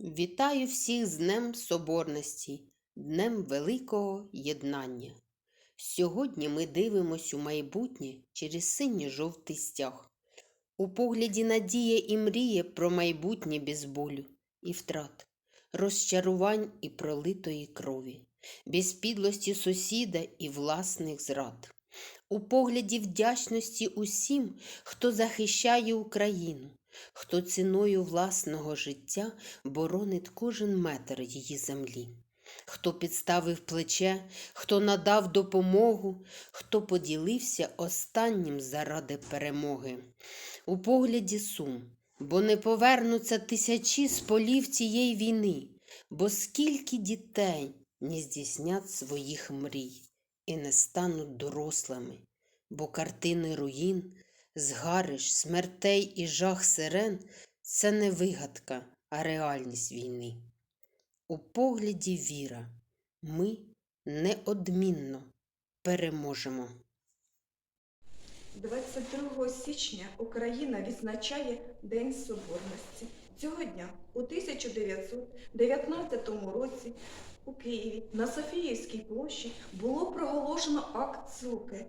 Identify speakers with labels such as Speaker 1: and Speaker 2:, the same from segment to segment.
Speaker 1: Вітаю всіх з Днем Соборності, Днем Великого Єднання. Сьогодні ми дивимось у майбутнє через синьо-жовтий стяг. У погляді надія і мріє про майбутнє без болю і втрат, розчарувань і пролитої крові, без підлості сусіда і власних зрад. У погляді вдячності усім, хто захищає Україну, хто ціною власного життя боронить кожен метр її землі, хто підставив плече, хто надав допомогу, хто поділився останнім заради перемоги. У погляді сум, бо не повернуться тисячі з полів цієї війни, бо скільки дітей не здійснять своїх мрій і не стануть дорослими, бо картини руїн, згариш, смертей і жах сирен це не вигадка, а реальність війни. У погляді віра ми неодмінно переможемо.
Speaker 2: 22 січня Україна відзначає День Соборності. Цього дня у 1919 році у Києві на Софіївській площі було проголошено акт злуки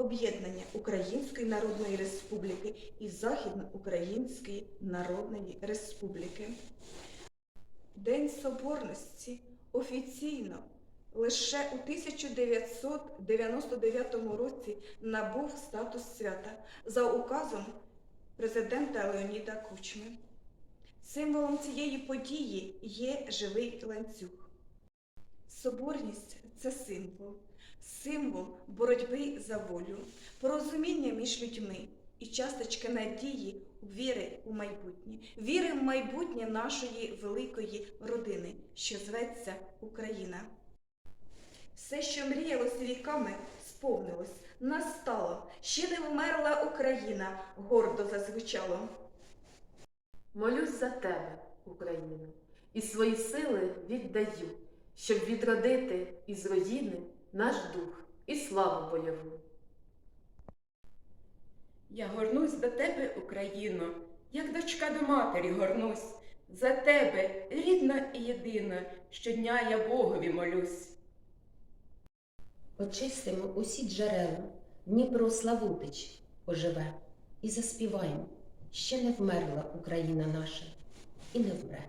Speaker 2: об'єднання Української Народної Республіки і Західноукраїнської Народної Республіки. День Соборності офіційно лише у 1999 році набув статус свята за указом президента Леоніда Кучми. Символом цієї події є живий ланцюг. Соборність це символ, символ боротьби за волю, порозуміння між людьми і часточка надії, віри у майбутнє, віри в майбутнє нашої великої родини, що зветься Україна. Все, що мріялося віками, сповнилось, настало, ще не вмерла Україна, гордо зазвучало.
Speaker 3: Молюсь за тебе, Україно, і свої сили віддаю, щоб відродити із руїни наш дух і славу бойову.
Speaker 4: Я горнусь до тебе, Україно, як дочка до матері горнусь. За тебе, рідна і єдина, щодня я Богові молюсь.
Speaker 5: Очистимо усі джерела, Дніпро Славутич оживе і заспіваємо. Ще не вмерла Україна наша і не вмре.